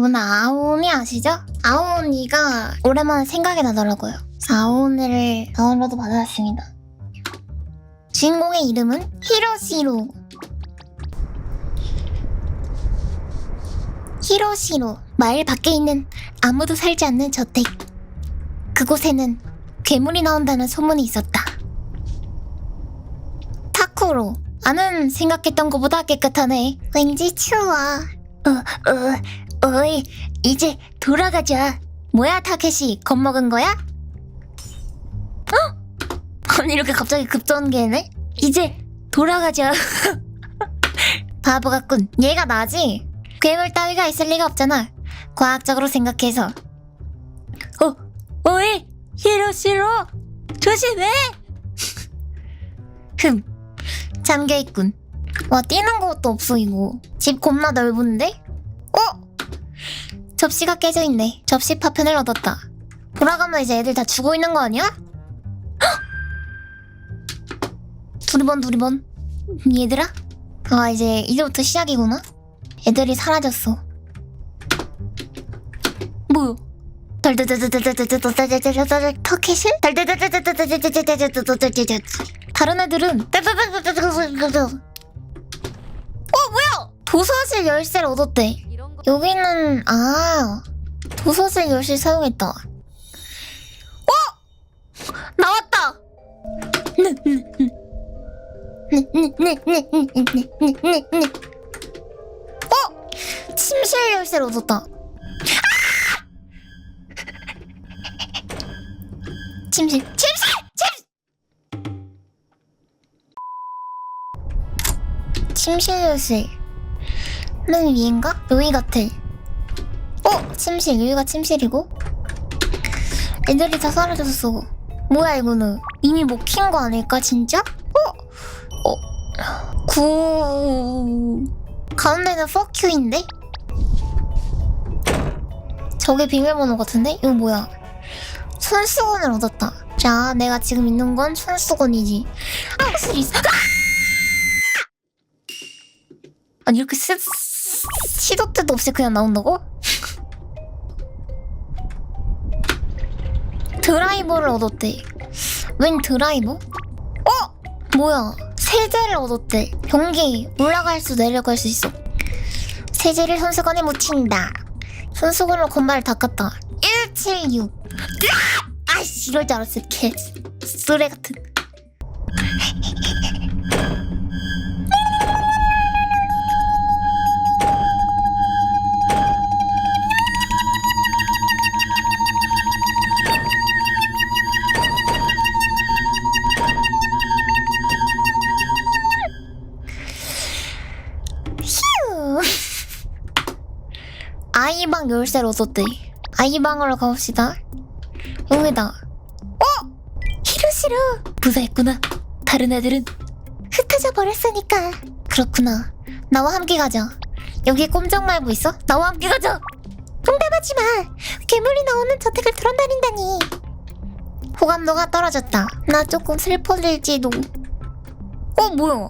여러분 아오니 아시죠? 아오니가 오랜만에 생각이 나더라고요. 아오니를 다운로드 받아왔습니다. 주인공의 이름은 히로시로. 히로시로. 마을 밖에 있는 아무도 살지 않는 저택. 그곳에는 괴물이 나온다는 소문이 있었다. 타쿠로. 나는 생각했던 것보다 깨끗하네. 왠지 추워. 어, 어, 어이, 이제 돌아가자. 뭐야, 타케시? 겁먹은 거야? 어? 아니, 이렇게 갑자기 급전개네? 이제 돌아가자. 바보 같군. 얘가 나지? 괴물 따위가 있을 리가 없잖아. 과학적으로 생각해서. 어, 어이, 히로시로! 조심해! 흠, 잠겨있군. 와, 뛰는 것도 없어, 이거. 집 겁나 넓은데? 어? 접시가 깨져 있네. 접시 파편을 얻었다. 돌아가면 이제 애들 다 죽어 있는 거 아니야? 두리번 두리번. 얘들아? 아 이제 이제부터 시작이구나. 애들이 사라졌어. 뭐야? 터켓실? 다른 애들은 어 뭐야? 도서실 열쇠를 얻었대. 여기는 아 도서실 열쇠 사용했다. 어 나왔다. 어 침실 열쇠를 얻었다. 아! 침실 침실 침실 침실 열쇠. 맨 위인가? 여기 같아. 어? 침실. 여기가 침실이고? 애들이 다 사라졌어. 뭐야 이거는? 이미 먹힌 거 아닐까 진짜? 어? 어? 구... 가운데는 you인데? 저게 비밀번호 같은데? 이거 뭐야? 손수건을 얻었다. 자, 내가 지금 있는 건 손수건이지. 아, 무슨 있어? 아! 아니 이렇게 시, 시도 때도 없이 그냥 나온다고? 드라이버를 얻었대. 웬 드라이버? 어? 뭐야? 세제를 얻었대. 변기 올라갈 수 내려갈 수 있어. 세제를 손수건에 묻힌다. 손수건으로 건발을 닦았다. 176. 으악! 아이씨 이럴 줄 알았어. 개 쓰레 같은. 아이방 열쇠를 얻었대. 아이방으로 가봅시다. 여기다. 어? 히로시로. 부사했구나. 다른 애들은 흩어져 버렸으니까. 그렇구나. 나와 함께 가자. 여기 꼼짝 말고 있어? 나와 함께 가자. 농담하지 마. 괴물이 나오는 저택을 돌아다닌다니. 호감도가 떨어졌다. 나 조금 슬퍼질지도. 어 뭐야?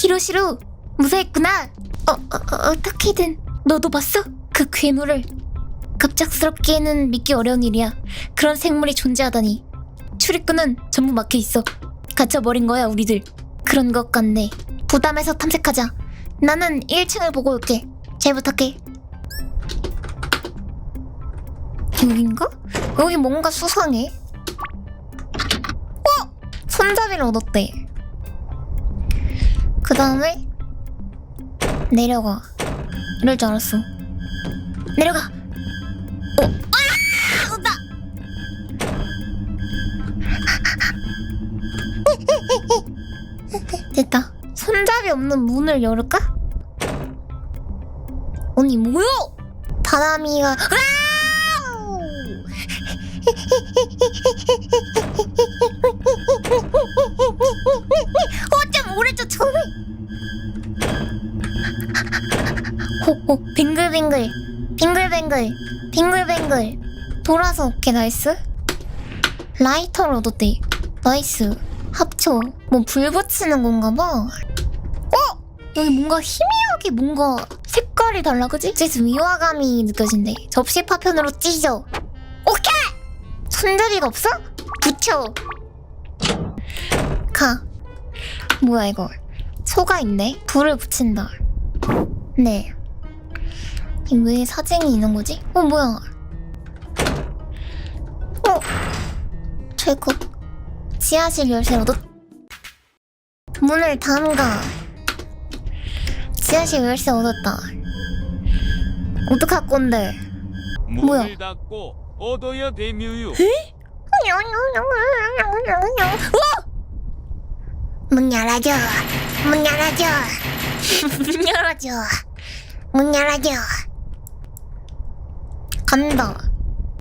히로시로 무사했구나. 어, 어, 어 어떻게든 너도 봤어? 그 괴물을 갑작스럽게는 믿기 어려운 일이야. 그런 생물이 존재하다니. 출입구는 전부 막혀 있어. 갇혀버린 거야 우리들. 그런 것 같네. 부담해서 탐색하자. 나는 1층을 보고 올게. 잘 부탁해. 여긴가? 여기 뭔가 수상해. 어? 손잡이를 얻었대. 그 다음에 내려가. 이럴 줄 알았어. 내려가. 어, 아, 온다. 됐다. 손잡이 없는 문을 열을까? 언니 뭐야? 바람이가. 아우! 빙글빙글, 빙글뱅글, 빙글뱅글. 돌아서 오케이 나이스. 라이터를 얻었대. 나이스. 합쳐. 뭐 불 붙이는 건가 봐. 어? 여기 뭔가 희미하게 뭔가 색깔이 달라 그지? 지금 위화감이 느껴진대 접시 파편으로 찢어 오케이! 손잡이가 없어? 붙여 가 뭐야 이거 소가 있네 불을 붙인다 네. 이왜 사진이 있는 거지? 어, 뭐야? 어? 철컥. 지하실 얻었... 문을 담가. 지하실 열쇠 얻었다. 어떡할 건데? 뭐야? 문을 닫고 얻어야 되뮤유. 문 열어줘. 문 열어줘. 문 열어줘. 문 열어줘. 간다.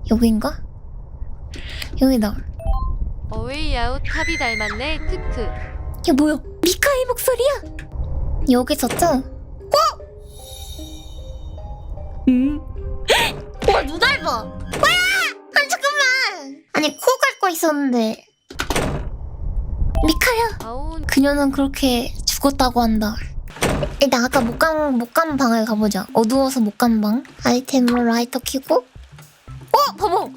여긴가? 여기다. 어웨이 아웃 탑이 닮았네 크크 이게 뭐야? 미카의 목소리야? 여기 있었죠? 어? 음? 와, 눈 얇아. 와! 아니, 잠깐만. 아니, 코 갈고 있었는데. 미카야. 아우 그녀는 그렇게 죽었다고 한다. 일단 아까 못 간, 못 간 방을 가보자. 어두워서 못 간 방. 아이템으로 라이터 켜고. 어! 봐봐!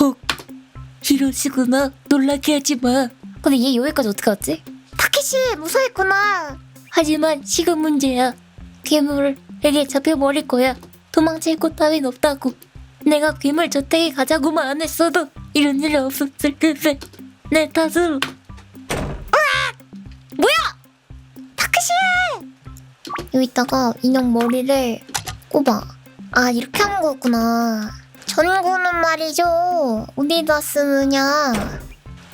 헉. 이러시구나. 놀라게 하지 마. 근데 얘 여기까지 어떻게 왔지? 타케시 무사했구나. 하지만 시간 문제야. 괴물에게 잡혀버릴 거야. 도망칠 곳 따윈 없다고. 내가 괴물 저택에 가자고만 안 했어도 이런 일 없었을 텐데. 내 탓으로. 여기다가 인형 머리를 꼽아. 아, 이렇게 하는 거였구나. 전구는 말이죠. 어디다 쓰느냐.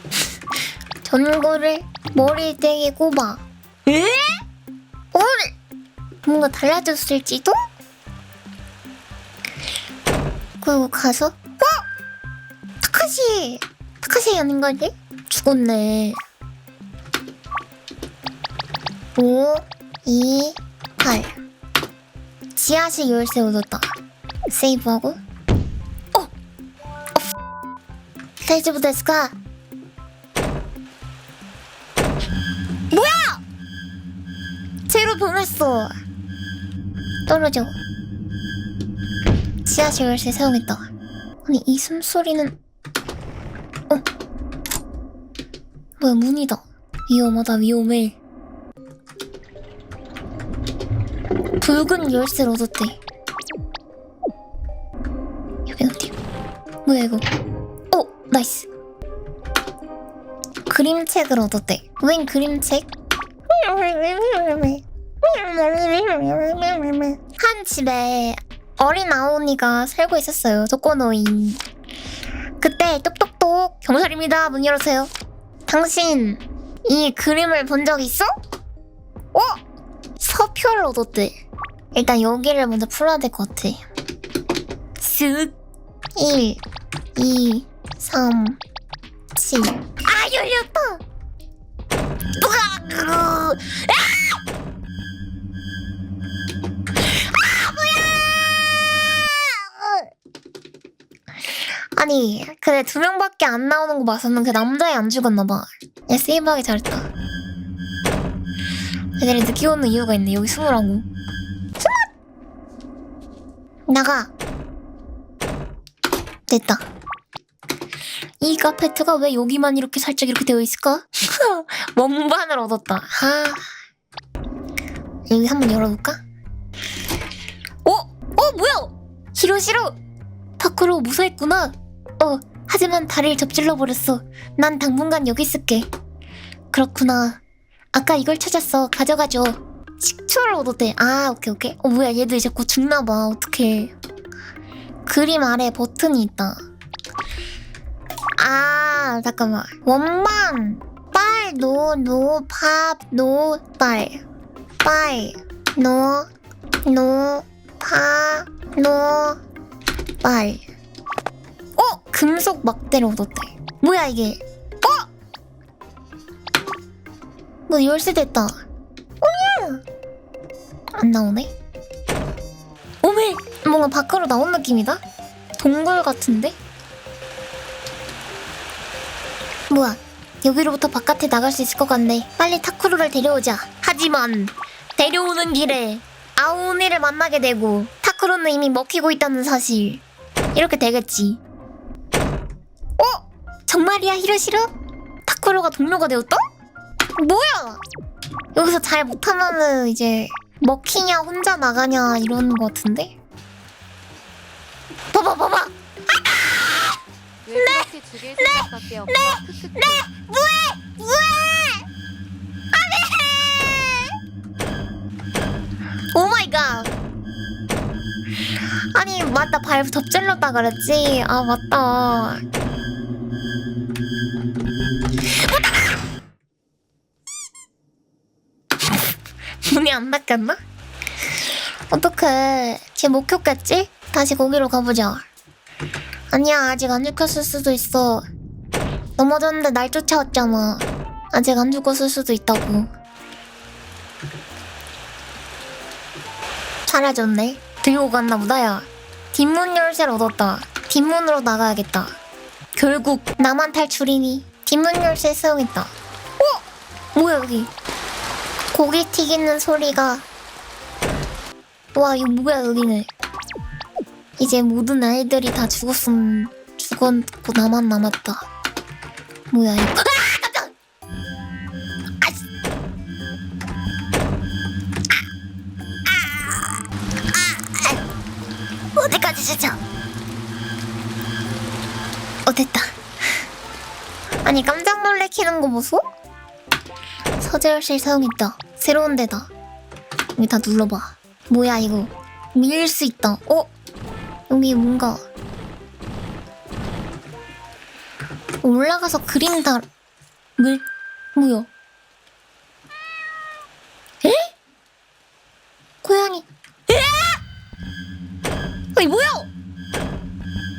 전구를 머리대에 꼽아. 에? 어? 뭔가 달라졌을지도? 그리고 가서, 어? 타카시! 타카시 아닌 거지? 죽었네. 5, 2, 8 지하실 열쇠 얻었다. 세이브하고. 어! 어! 다이즈부 데스까? 뭐야! 제로 변했어. 떨어져. 지하실 열쇠 사용했다. 아니 이 숨소리는. 어? 뭐야 문이다. 위험하다 위험해 붉은 열쇠를 얻었대. 여기 어디? 뭐야 이거? 어, 나이스. 그림책을 얻었대. 웬 그림책? 한 집에 어린 아오니가 살고 있었어요. 독거노인. 그때 똑똑똑 경찰입니다. 문 열어주세요. 당신 이 그림을 본 적 있어? 어? 서표를 얻었대. 일단 여기를 먼저 풀어야 될 것 같아. 쓱. 1, 2, 3, 7. 아, 열렸다! 아! 아, 뭐야! 아니, 근데 두 명밖에 안 나오는 거 봐서는 그 남자애 안 죽었나봐. 야, 세이브하기 잘했다. 애들이 늦게 오는 이유가 있네. 여기 숨으라고. 나가. 됐다. 이 카페트가 왜 여기만 이렇게 살짝 이렇게 되어 있을까? 원반을 얻었다. 하. 여기 한번 열어볼까? 어? 어 뭐야? 히로시로. 타쿠로 무사했구나. 어 하지만 다리를 접질러 버렸어. 난 당분간 여기 있을게. 그렇구나. 아까 이걸 찾았어. 가져가줘. 식초를 얻었대. 아, 오케이, 오케이. 어, 뭐야, 얘도 이제 곧 죽나봐. 어떡해. 그림 아래 버튼이 있다. 아, 잠깐만. 원반. 빨, 노, 노, 팝, 노, 빨. 빨, 노, 노, 파, 노, 빨. 어? 금속 막대를 얻었대. 뭐야, 이게? 어? 뭐 열쇠 됐다. 안 나오네? 오메! 뭔가 밖으로 나온 느낌이다? 동굴 같은데? 뭐야, 여기로부터 바깥에 나갈 수 있을 것 같네. 빨리 타쿠르를 데려오자. 하지만, 데려오는 길에 아오니를 만나게 되고 타크로는 이미 먹히고 있다는 사실 이렇게 되겠지 어? 정말이야 히로시로? 타크로가 동료가 되었다? 뭐야 여기서 잘 못하면은 이제 먹히냐 혼자 나가냐 이러는 것 같은데? 봐봐 봐봐! 왜 그렇게 죽일 생각밖에 없어? 크크크. 뭐해? 뭐해? 안해! 오 마이 갓! 아니 맞다. 발 접질렀다 그랬지? 아 맞다 문이 안 닫혔나? 어떡해 쟤못 켰겠지? 다시 거기로 가보자 아니야 아직 안 죽혔을 수도 있어 넘어졌는데 날 쫓아왔잖아. 아직 안 죽었을 수도 있다고. 사라졌네. 들고 갔나 보다, 야. 뒷문 열쇠를 얻었다. 뒷문으로 나가야겠다. 결국 나만 탈출이니 뒷문 열쇠 사용했다. 어? 뭐야, 여기. 고기 튀기는 소리가. 와, 이거 뭐야, 여기는. 이제 모든 아이들이 다 죽었음, 죽었고 나만 남았다. 뭐야 이거? 아! 아! 아! 아! 어디까지 주죠? 어 됐다. 아니 깜짝 놀래키는 거 보소? 서재열실 사용했다. 새로운 데다. 여기 다 눌러봐. 뭐야 이거? 밀수 있다. 어? 여기 뭔가 올라가서 그림 다 물? 뭐야? 에? 고양이 에? 아니 뭐야?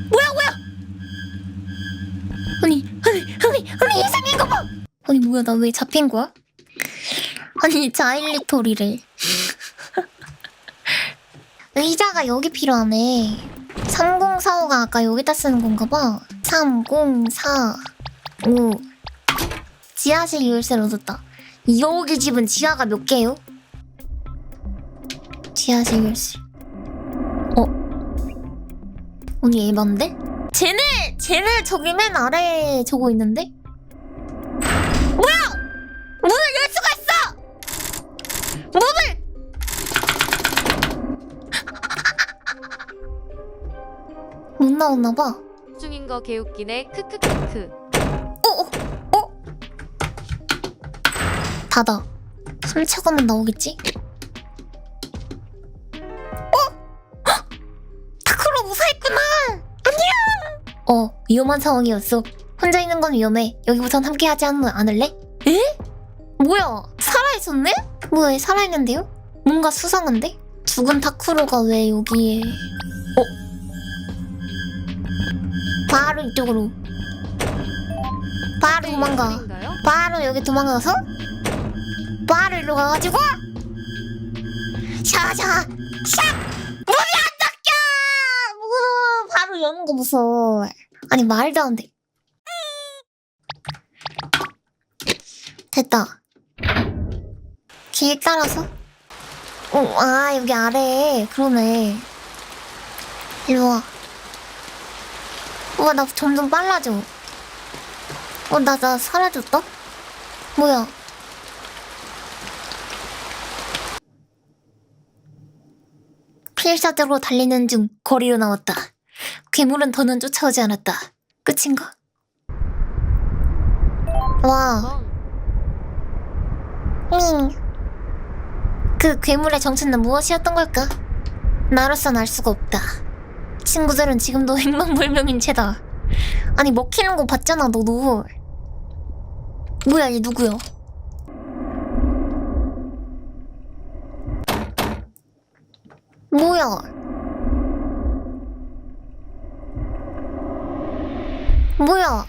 뭐야 뭐야? 아니 아니 아니 아니 이 생긴 거 봐! 아니 뭐야 나 왜 잡힌 거야? 아니 자일리토리를 의자가 여기 필요하네 3045가 아까 여기다 쓰는 건가 봐 3045 지하실 열쇠를 얻었다 여기 집은 지하가 몇 개요? 지하실 열쇠 어? 언니 에반데? 쟤네! 쟤네 저기 맨 아래에 저거 있는데? 나왔나 봐 중인 거 개웃기네. 크크크크. 어, 어, 어? 닫아. 3차 가면 나오겠지? 어? 헉! 타크로 무사했구나! 안녕! 어, 위험한 상황이었어. 혼자 있는 건 위험해. 여기부선 함께 하지 않, 않을래? 에? 뭐야? 살아있었네? 뭐야, 살아있는데요? 뭔가 수상한데? 죽은 타쿠로가 왜 여기에... 바로 이쪽으로. 바로 도망가. 예술인가요? 바로 여기 도망가서 바로 일로 가가지고 샤샤 샥 문이 안 닫혀 무 바로 여는 거 무서워. 아니 말도 안돼. 됐다. 길 따라서. 어, 아 여기 아래 그러네. 일로 와 우와 나 점점 빨라져 어, 나, 나 사라졌다? 뭐야? 필사대로 달리는 중 거리로 나왔다. 괴물은 더는 쫓아오지 않았다. 끝인가? 와, 멍. 밍. 그 괴물의 정체는 무엇이었던 걸까? 나로선 알 수가 없다. 친구들은 지금도 행방불명인 채다. 아니 먹히는 거 봤잖아 너도. 뭐야 얘 누구야? 뭐야? 뭐야?